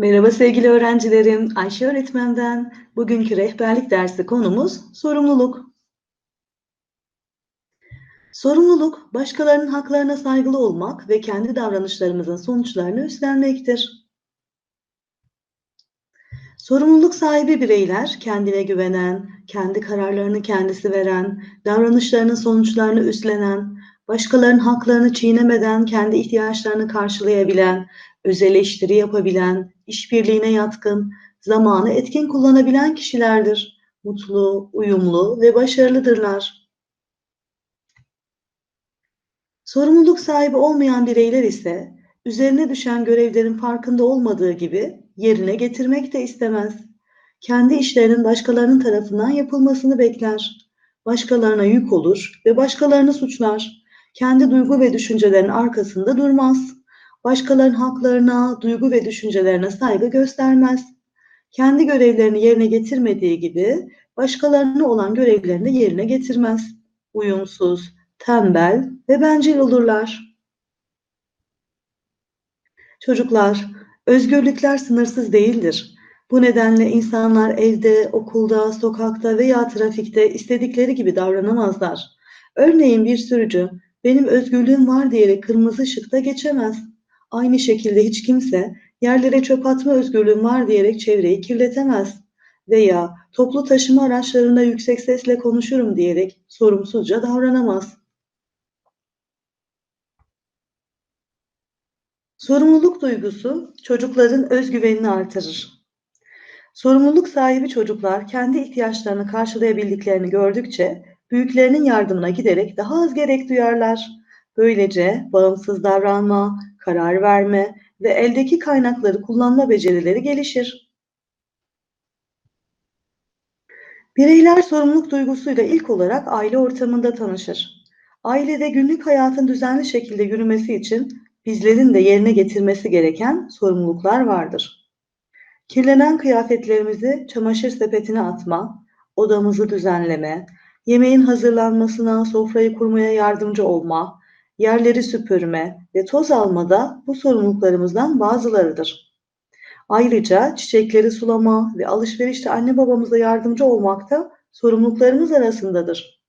Merhaba sevgili öğrencilerim, Ayşe öğretmenden. Bugünkü rehberlik dersi konumuz sorumluluk. Sorumluluk, başkalarının haklarına saygılı olmak ve kendi davranışlarımızın sonuçlarını üstlenmektir. Sorumluluk sahibi bireyler, kendine güvenen, kendi kararlarını kendisi veren, davranışlarının sonuçlarını üstlenen, başkalarının haklarını çiğnemeden kendi ihtiyaçlarını karşılayabilen, öz eleştiri yapabilen, işbirliğine yatkın, zamanı etkin kullanabilen kişilerdir. Mutlu, uyumlu ve başarılıdırlar. Sorumluluk sahibi olmayan bireyler ise üzerine düşen görevlerin farkında olmadığı gibi yerine getirmek de istemez. Kendi işlerinin başkalarının tarafından yapılmasını bekler. Başkalarına yük olur ve başkalarını suçlar. Kendi duygu ve düşüncelerin arkasında durmaz. Başkalarının haklarına, duygu ve düşüncelerine saygı göstermez. Kendi görevlerini yerine getirmediği gibi başkalarına olan görevlerini yerine getirmez. Uyumsuz, tembel ve bencil olurlar. Çocuklar, özgürlükler sınırsız değildir. Bu nedenle insanlar evde, okulda, sokakta veya trafikte istedikleri gibi davranamazlar. Örneğin bir sürücü benim özgürlüğüm var diyerek kırmızı ışıkta geçemez. Aynı şekilde hiç kimse yerlere çöp atma özgürlüğüm var diyerek çevreyi kirletemez. Veya toplu taşıma araçlarında yüksek sesle konuşurum diyerek sorumsuzca davranamaz. Sorumluluk duygusu çocukların özgüvenini artırır. Sorumluluk sahibi çocuklar kendi ihtiyaçlarını karşılayabildiklerini gördükçe büyüklerinin yardımına giderek daha az gerek duyarlar. Böylece bağımsız davranma, karar verme ve eldeki kaynakları kullanma becerileri gelişir. Bireyler sorumluluk duygusuyla ilk olarak aile ortamında tanışır. Ailede günlük hayatın düzenli şekilde yürümesi için bizlerin de yerine getirmesi gereken sorumluluklar vardır. Kirlenen kıyafetlerimizi çamaşır sepetine atma, odamızı düzenleme, yemeğin hazırlanmasına, sofrayı kurmaya yardımcı olma, yerleri süpürme ve toz alma da bu sorumluluklarımızdan bazılarıdır. Ayrıca çiçekleri sulama ve alışverişte anne babamıza yardımcı olmak da sorumluluklarımız arasındadır.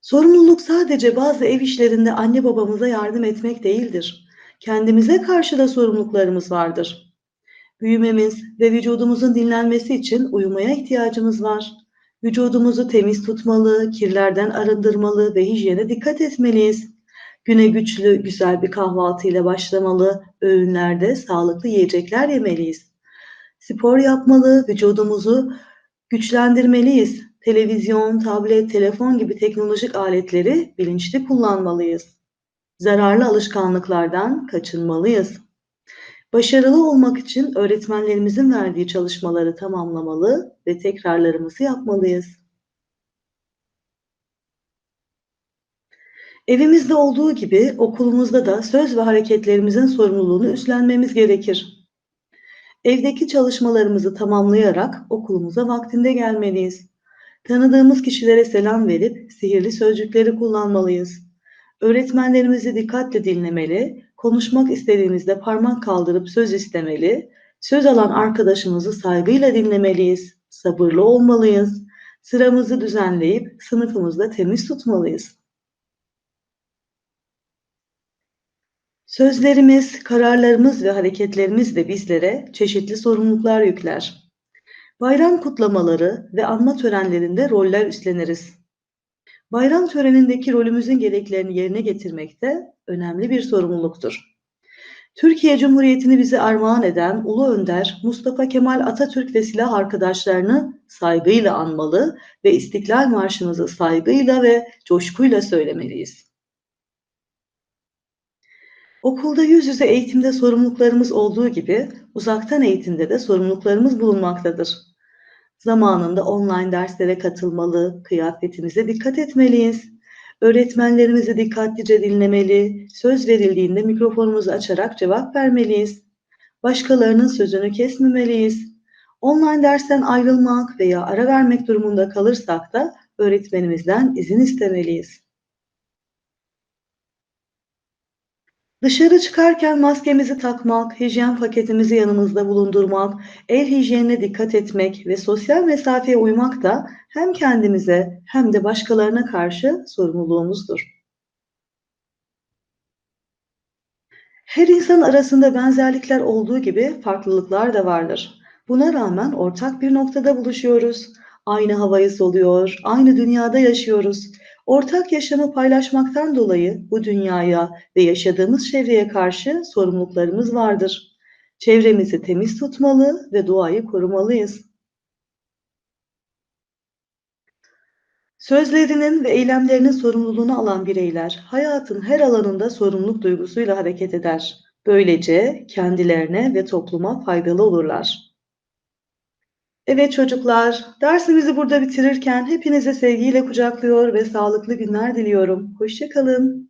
Sorumluluk sadece bazı ev işlerinde anne babamıza yardım etmek değildir. Kendimize karşı da sorumluluklarımız vardır. Büyümemiz ve vücudumuzun dinlenmesi için uyumaya ihtiyacımız var. Vücudumuzu temiz tutmalı, kirlerden arındırmalı ve hijyene dikkat etmeliyiz. Güne güçlü, güzel bir kahvaltı ile başlamalı, öğünlerde sağlıklı yiyecekler yemeliyiz. Spor yapmalı, vücudumuzu güçlendirmeliyiz. Televizyon, tablet, telefon gibi teknolojik aletleri bilinçli kullanmalıyız. Zararlı alışkanlıklardan kaçınmalıyız. Başarılı olmak için öğretmenlerimizin verdiği çalışmaları tamamlamalı ve tekrarlarımızı yapmalıyız. Evimizde olduğu gibi okulumuzda da söz ve hareketlerimizin sorumluluğunu üstlenmemiz gerekir. Evdeki çalışmalarımızı tamamlayarak okulumuza vaktinde gelmeliyiz. Tanıdığımız kişilere selam verip sihirli sözcükleri kullanmalıyız. Öğretmenlerimizi dikkatle dinlemeli, konuşmak istediğimizde parmak kaldırıp söz istemeli, söz alan arkadaşımızı saygıyla dinlemeliyiz, sabırlı olmalıyız, sıramızı düzenleyip sınıfımızda temiz tutmalıyız. Sözlerimiz, kararlarımız ve hareketlerimiz de bizlere çeşitli sorumluluklar yükler. Bayram kutlamaları ve anma törenlerinde roller üstleniriz. Bayram törenindeki rolümüzün gereklerini yerine getirmek de önemli bir sorumluluktur. Türkiye Cumhuriyeti'ni bize armağan eden Ulu Önder Mustafa Kemal Atatürk ve silah arkadaşlarını saygıyla anmalı ve İstiklal Marşımızı saygıyla ve coşkuyla söylemeliyiz. Okulda yüz yüze eğitimde sorumluluklarımız olduğu gibi uzaktan eğitimde de sorumluluklarımız bulunmaktadır. Zamanında online derslere katılmalı, kıyafetimize dikkat etmeliyiz. Öğretmenlerimizi dikkatlice dinlemeli, söz verildiğinde mikrofonumuzu açarak cevap vermeliyiz. Başkalarının sözünü kesmemeliyiz. Online dersten ayrılmak veya ara vermek durumunda kalırsak da öğretmenimizden izin istemeliyiz. Dışarı çıkarken maskemizi takmak, hijyen paketimizi yanımızda bulundurmak, el hijyenine dikkat etmek ve sosyal mesafeye uymak da hem kendimize hem de başkalarına karşı sorumluluğumuzdur. Her insan arasında benzerlikler olduğu gibi farklılıklar da vardır. Buna rağmen ortak bir noktada buluşuyoruz. Aynı havayı soluyor, aynı dünyada yaşıyoruz. Ortak yaşamı paylaşmaktan dolayı bu dünyaya ve yaşadığımız çevreye karşı sorumluluklarımız vardır. Çevremizi temiz tutmalı ve doğayı korumalıyız. Sözlerinin ve eylemlerinin sorumluluğunu alan bireyler hayatın her alanında sorumluluk duygusuyla hareket eder. Böylece kendilerine ve topluma faydalı olurlar. Evet çocuklar, dersimizi burada bitirirken hepinize sevgiyle kucaklıyor ve sağlıklı günler diliyorum. Hoşça kalın.